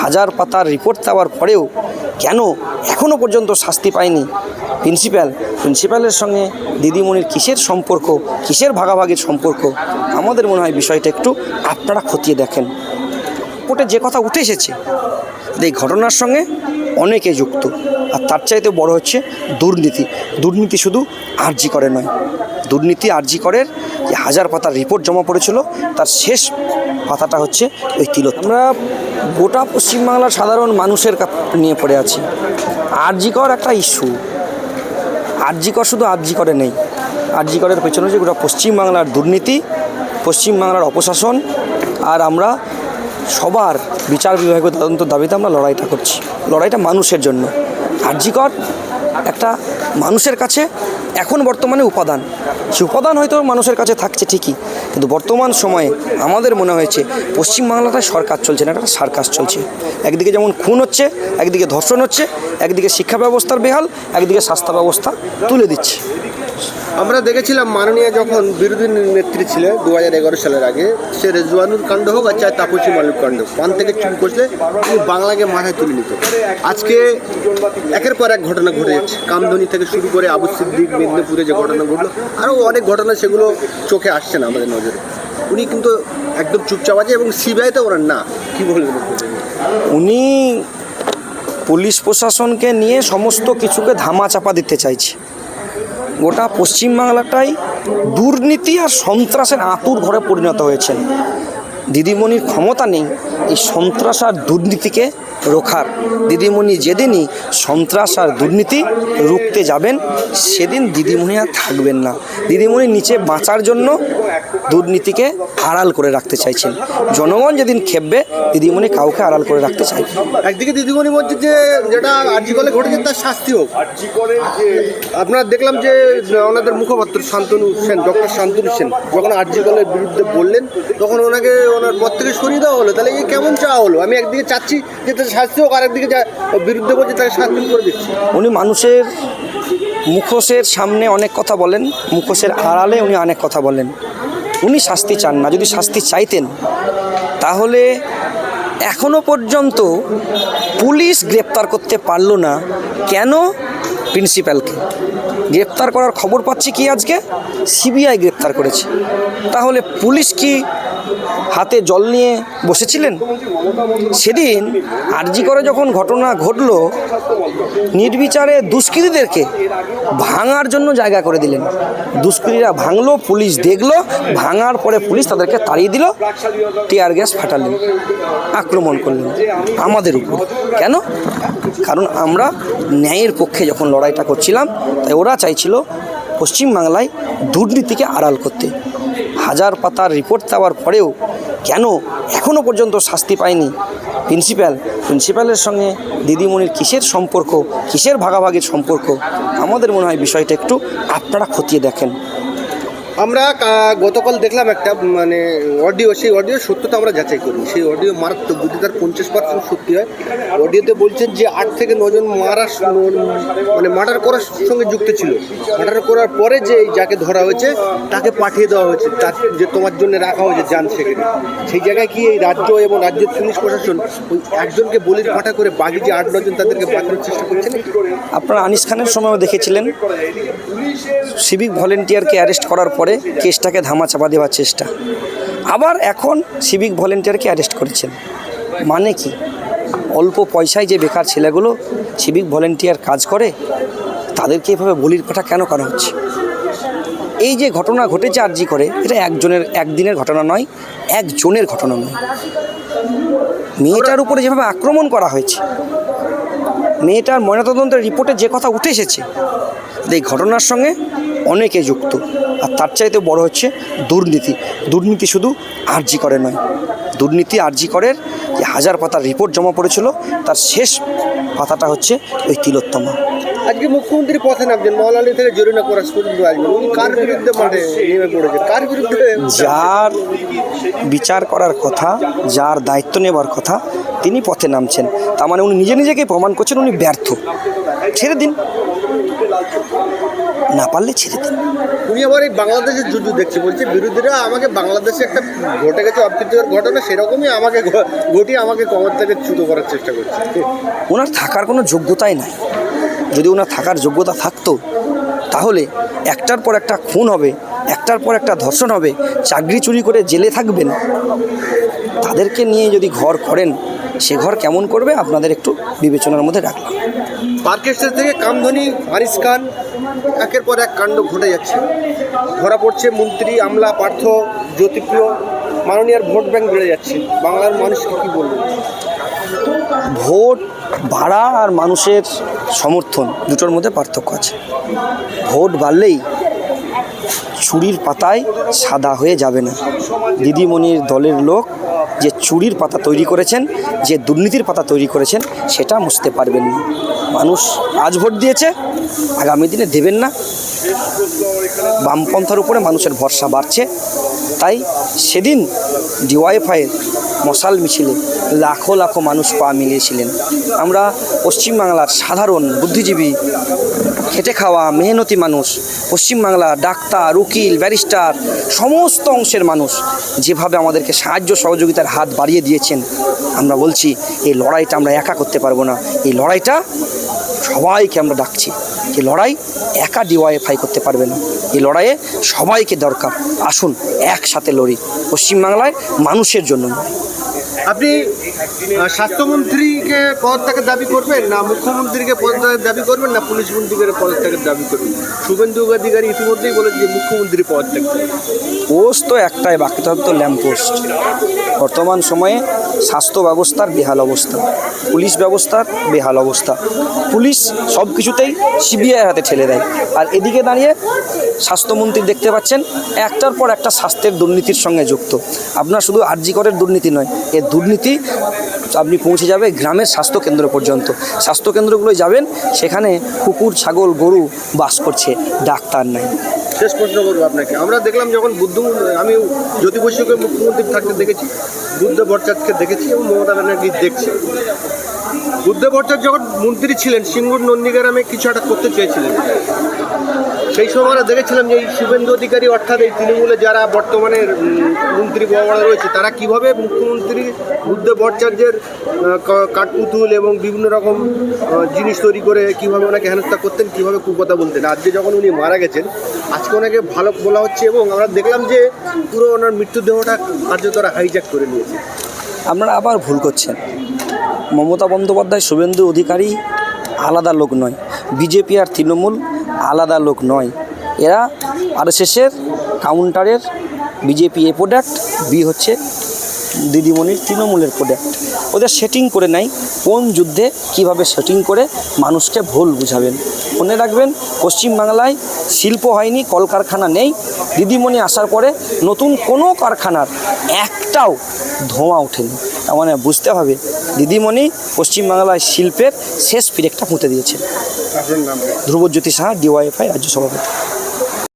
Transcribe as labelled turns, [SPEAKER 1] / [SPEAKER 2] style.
[SPEAKER 1] হাজার পাতার রিপোর্ট দেওয়ার পরেও কেন এখনও পর্যন্ত শাস্তি পায়নি? প্রিন্সিপাল প্রিন্সিপালের সঙ্গে দিদিমণির কিসের সম্পর্ক, কিসের ভাগাভাগির সম্পর্ক? আমাদের মনে হয় বিষয়টা একটু আপনারা খতিয়ে দেখেন। কোর্টে যে কথা উঠে এসেছে, এই ঘটনার সঙ্গে অনেকে যুক্ত, আর তার চাইতে বড় হচ্ছে দুর্নীতি। দুর্নীতি শুধু আরজি করে নয়, দুর্নীতি আরজি করের যে হাজার পাতার রিপোর্ট জমা পড়েছিল, তার শেষ পাতাটা হচ্ছে ওই তিলত আমরা গোটা পশ্চিমবাংলার সাধারণ মানুষের নিয়ে পড়ে আছি। আরজিকর একটা ইস্যু। আরজিকর শুধু আরজিকরে নেই। আরজিকরের পেছনে যে গোটা পশ্চিমবাংলার দুর্নীতি, পশ্চিমবাংলার অপশাসন, আর আমরা সবার বিচার বিভাগীয় তদন্ত দাবিতে আমরা লড়াইটা করছি। লড়াইটা মানুষের জন্য। আরজিকর একটা মানুষের কাছে এখন বর্তমানে উপাদান। সে উপাদান হয়তো মানুষের কাছে থাকছে ঠিকই কিন্তু বর্তমান সময়ে আমাদের মনে হয়েছে পশ্চিমবাংলাটায় সরকার চলছে না, একটা সার্কাস চলছে। একদিকে যেমন খুন হচ্ছে, একদিকে ধর্ষণ হচ্ছে, একদিকে শিক্ষা ব্যবস্থার বেহাল, একদিকে স্বাস্থ্য ব্যবস্থা তুলে দিচ্ছে।
[SPEAKER 2] আমরা দেখেছিলাম মাননীয় যখন বিরোধী নেত্রী ছিলেন দু হাজার এগারো সালের আগে, সে রেজওয়ানুর কাণ্ড হোক আর চাই তাপসী মালুর কাণ্ড পান থেকে চুপ করলে তিনি বাংলাকে মাথায় তুলে নিত। আজকে একের পর এক ঘটনা ঘটে যাচ্ছে। কামধনি থেকে শুরু করে আবু সিদ্দিক, মেদিনীপুরে যে ঘটনা ঘটলো, আরও অনেক ঘটনা সেগুলো চোখে আসছে না আমাদের নজরে। উনি কিন্তু একদম চুপচাপ আছে এবং সিবিআইতে ওনার না। কি বলবেন?
[SPEAKER 1] উনি পুলিশ প্রশাসনকে নিয়ে সমস্ত কিছুকে ধামা চাপা দিতে চাইছে। গোটা পশ্চিমবাংলাটাই দুর্নীতি আর সন্ত্রাসের আঁতুর ঘরে পরিণত হয়েছেন দিদিমণির ক্ষমতা নেই এই সন্ত্রাস আর দুর্নীতিকে রোখার। দিদিমণি যেদিনই সন্ত্রাস আর দুর্নীতি রুখতে যাবেন, সেদিন দিদিমণি আর থাকবেন না। দিদিমণি নিচে বাঁচার জন্য দুর্নীতিকে আড়াল করে রাখতে চাইছেন। জনগণ যেদিন খেপবে, দিদিমণি কাউকে আড়াল করে রাখতে চাইবে
[SPEAKER 2] একদিকে দিদিমণি বলছে যে, যেটা আর্জিকলে ঘটেছে তার শাস্তি হোক। আপনার দেখলাম যে, ওনাদের মুখপাত্র শান্তনু সেন, ডক্টর শান্তনু সেন, যখন আর্জিকলের বিরুদ্ধে বললেন, তখন ওনাকে ওনার পদ থেকে সরিয়ে দেওয়া হলো, তাহলে এই কেমন চাওয়া হলো? আমি একদিকে চাচ্ছি যে তার শাস্তি হোক আর একদিকে যা বিরুদ্ধে বলছে তাকে শাস্তি করে দিচ্ছি।
[SPEAKER 1] উনি মানুষের মুখোশের সামনে অনেক কথা বলেন, মুখোশের আড়ালে উনি অনেক কথা বলেন। উনি শাস্তি চান না, যদি শাস্তি চাইতেন, তাহলে এখনও পর্যন্ত পুলিশ গ্রেপ্তার করতে পারল না, কেন প্রিন্সিপালকে গ্রেপ্তার করার খবর পাচ্ছি কি আজকে? সিবিআই গ্রেপ্তার করেছে। তাহলে পুলিশ কি হাতে জল নিয়ে বসেছিলেন? সেদিন আরজি করে যখন ঘটনা ঘটলো, নির্বিচারে দুষ্কৃতীদেরকে ভাঙার জন্য জায়গা করে দিলেন। দুষ্কৃতীরা ভাঙলো, পুলিশ দেখল, ভাঙার পরে পুলিশ তাদেরকে তাড়িয়ে দিল, টিয়ার গ্যাস ফাটালেন, আক্রমণ করলেন আমাদের উপর। কেন? কারণ আমরা ন্যায়ের পক্ষে যখন লড়াইটা করছিলাম, তাই ওরা চাইছিল পশ্চিমবাংলায় দুর্নীতিকে আড়াল করতে। হাজার পাতার রিপোর্ট দেওয়ার পরেও কেন এখনও পর্যন্ত শাস্তি পায়নি? প্রিন্সিপাল প্রিন্সিপালের সঙ্গে দিদিমণির কিসের সম্পর্ক, কিসের ভাগাভাগির সম্পর্ক? আমাদের মনে হয় বিষয়টা একটু আপনারা খতিয়ে দেখেন।
[SPEAKER 2] আমরা গতকাল দেখলাম একটা মানে অডিও সেই অডিও সত্যতা আমরা যাচাই করি সেই অডিও মারাত্মক যদি তার পঞ্চাশ পার্সেন্ট সত্যি হয়। অডিওতে বলছেন যে, আট থেকে নজন মারা মানে মার্ডার করার সঙ্গে যুক্ত ছিল। মার্ডার করার পরে যে যাকে ধরা হয়েছে, তাকে পাঠিয়ে দেওয়া হয়েছে। তার যে, তোমার জন্য রাখা হয়েছে যান সেখানে। সেই জায়গায় কি এই রাজ্য এবং রাজ্যের পুলিশ প্রশাসন ওই একজনকে বলির পাঠা করে বাকি যে আট নজন তাদেরকে বাঁচানোর চেষ্টা করছে
[SPEAKER 1] আপনারা আনিস খানের সময়ও দেখেছিলেন। সিভিক ভলেন্টিয়ারকে অ্যারেস্ট করার পরে কেসটাকে ধামা চাপা দেওয়ার চেষ্টা। আবার এখন সিভিক ভলেন্টিয়ারকে অ্যারেস্ট করেছেন। মানে কি? অল্প পয়সায় যে বেকার ছেলেগুলো সিভিক ভলেন্টিয়ার কাজ করে, তাদেরকে এভাবে বলির পাঠা কেন করা হচ্ছে? এই যে ঘটনা ঘটেছে আরজি করে, এটা একজনের, একদিনের ঘটনা নয়, একজনের ঘটনা নয়। মেয়েটার উপরে যেভাবে আক্রমণ করা হয়েছে, মেয়েটার ময়নাতদন্তের রিপোর্টে যে কথা উঠে এসেছে এই ঘটনার সঙ্গে অনেকে যুক্ত। আর তার চাইতে বড় হচ্ছে দুর্নীতি। দুর্নীতি শুধু আরজি করে নয়। দুর্নীতি আরজি করের যে হাজার পাতার রিপোর্ট জমা পড়েছিল তার শেষ পাতাটা হচ্ছে ওই তিলোত্তমা।
[SPEAKER 2] আজকে মুখ্যমন্ত্রী পথে নামছেন মহালালী থেকে জরিনা করাস পর্যন্ত আসবেন উনি কার বিরুদ্ধে মাঠে নেমে পড়েছে কার বিরুদ্ধে?
[SPEAKER 1] যার বিচার করার কথা যার দায়িত্ব নেবার কথা তিনি পথে নামছেন। তার মানে উনি নিজে নিজেকে প্রমাণ করছেন উনি ব্যর্থ। ছেড়ে দিন। না পারলে ছেড়ে দিন।
[SPEAKER 2] উনি আবার এই বাংলাদেশের যুদ্ধ দেখছে বলছে বিরোধীরা আমাকে বাংলাদেশে একটা ঘটে গেছে অপ্রীতিকর ঘটনা সেরকমই আমাকে ঘ- ঘটিয়ে আমাকে কবর থেকে ছুটো করার চেষ্টা করছে।
[SPEAKER 1] ওনার থাকার কোনো যোগ্যতাই নাই। যদি ওনার থাকার যোগ্যতা থাকতো তাহলে একটার পর একটা খুন হবে একটার পর একটা ধর্ষণ হবে চাকরি চুরি করে জেলে থাকবেন। তাদেরকে নিয়ে যদি ঘর করেন সে ঘর কেমন করবে আপনাদের একটু বিবেচনার মধ্যে রাখলাম।
[SPEAKER 2] পার্কেস্টার থেকে কামধনি হারিস খান একের পর এক কাণ্ড ঘটে যাচ্ছে। ধরা পড়ছে মন্ত্রী, আমলা, পার্থ, জ্যোতিপ্রিয়। মাননীয়ার ভোট ব্যাংক বেড়ে যাচ্ছে। বাংলার মানুষকে কি বলবে
[SPEAKER 1] ভোট ভাড়া আর মানুষের সমর্থন দুটোর মধ্যে পার্থক্য আছে। ভোট বাড়লেই চুরির পাতায় সাদা হয়ে যাবে না। দিদিমণির দলের লোক যে চুরির পাতা তৈরি করেছেন, যে দুর্নীতির পাতা তৈরি করেছেন, সেটা মুছতে পারবেন না। মানুষ আজ ভোট দিয়েছে, আগামী দিনে দেবেন না। বামপন্থার উপরে মানুষের ভরসা বাড়ছে। তাই সেদিন ডিওয়াইফাইয়ের মশাল মিছিলে লাখো লাখো মানুষ পা মিলিয়েছিলেন। আমরা পশ্চিমবাংলার সাধারণ বুদ্ধিজীবী, খেটে খাওয়া মেহনতি মানুষ, পশ্চিমবাংলা ডাক্তার, উকিল, ব্যারিস্টার, সমস্ত অংশের মানুষ যেভাবে আমাদেরকে সাহায্য সহযোগিতার হাত বাড়িয়ে দিয়েছেন, আমরা বলছি, এই লড়াইটা আমরা একা করতে পারব না। এই লড়াইটা সবাইকে আমরা ডাকছি এই লড়াই একা ডিওয়াইফাই করতে পারবে না। এই লড়াইয়ে সবাইকে দরকার। আসুন একসাথে লড়ি। পশ্চিমবাংলায় মানুষের জন্য।
[SPEAKER 2] আপনি স্বাস্থ্যমন্ত্রীকে পদত্যাগের দাবি করবেন না মুখ্যমন্ত্রীকে পদত্যাগের দাবি করবেন না পুলিশ মন্ত্রীকে পদত্যাগের দাবি করবেন? শুভেন্দু অধিকারী ইতিমধ্যেই বলেছে যে মুখ্যমন্ত্রী পদত্যাগ।
[SPEAKER 1] পোস্ট তো একটাই বাকি তো তো ল্যাম্প পোস্ট। বর্তমান সময়ে স্বাস্থ্য ব্যবস্থার বেহাল অবস্থা, পুলিশ ব্যবস্থার বেহাল অবস্থা। পুলিশ সব কিছুতেই সিবিআই হাতে ঠেলে দেয়। আর এদিকে দাঁড়িয়ে স্বাস্থ্যমন্ত্রী দেখতে পাচ্ছেন, একটার পর একটা স্বাস্থ্যের দুর্নীতির সঙ্গে যুক্ত। আপনার শুধু আর্জিকরের দুর্নীতি নয়, এ দুর্নীতি আপনি পৌঁছে যাবে গ্রামের স্বাস্থ্যকেন্দ্র পর্যন্ত। স্বাস্থ্যকেন্দ্রগুলোয় যাবেন, সেখানে কুকুর, ছাগল, গরু বাস করছে, ডাক্তার নাই।
[SPEAKER 2] শেষ প্রশ্ন করব আপনাকে। আমরা দেখলাম যখন বুদ্ধ, আমি জ্যোতি মুখ্যমন্ত্রী থাকতে দেখেছি, বুদ্ধ ভট্টাচার্যকে দেখেছি এবং মমতা ব্যানার্জি দেখছি। বুদ্ধ ভট্টাচার্য যখন মন্ত্রী ছিলেন, সিঙ্গুর নন্দীগ্রামে কিছু একটা করতে চেয়েছিলেন। সেই সময় আমরা দেখেছিলাম যে এই শুভেন্দু অধিকারী অর্থাৎ এই তৃণমূলে যারা বর্তমানে মন্ত্রী বড় রয়েছে, তারা কীভাবে মুখ্যমন্ত্রী, বুদ্ধ ভট্টাচার্যের কাঠপুতুল এবং বিভিন্ন রকম জিনিস তৈরি করে কীভাবে ওনাকে হেনস্থা করতেন, কীভাবে কুকথা বলতেন। আজকে যখন উনি মারা গেছেন, আজকে ওনাকে ভালো বলা হচ্ছে এবং আমরা দেখলাম যে পুরো ওনার মৃত্যুদেহটা কার্যতরা হাইজ্যাক করে নিয়েছে।
[SPEAKER 1] আপনারা আবার ভুল করছেন। মমতা বন্দ্যোপাধ্যায় শুভেন্দু অধিকারী আলাদা লোক নয়। বিজেপি আর তৃণমূল আলাদা লোক নয়। এরা আরএসএসের কাউন্টারের বিজেপি এ প্রোডাক্ট বি হচ্ছে দিদিমণির তৃণমূলের প্রোডাক্ট ওদের সেটিং করে নেয়, কোন যুদ্ধে কীভাবে সেটিং করে মানুষকে ভুল বুঝাবেন। মনে রাখবেন, পশ্চিমবাংলায় শিল্প হয়নি, কলকারখানা নেই। দিদিমণি আসার পরে নতুন কোনো কারখানার একটাও ধোঁয়া ওঠেনি। তার মানে বুঝতে হবে, দিদিমণি পশ্চিমবাংলায় শিল্পের শেষ পিরেকটা পুঁতে দিয়েছে ধ্রুবজ্যোতি সাহা ডিওয়াইফআই রাজ্য সভাপতি।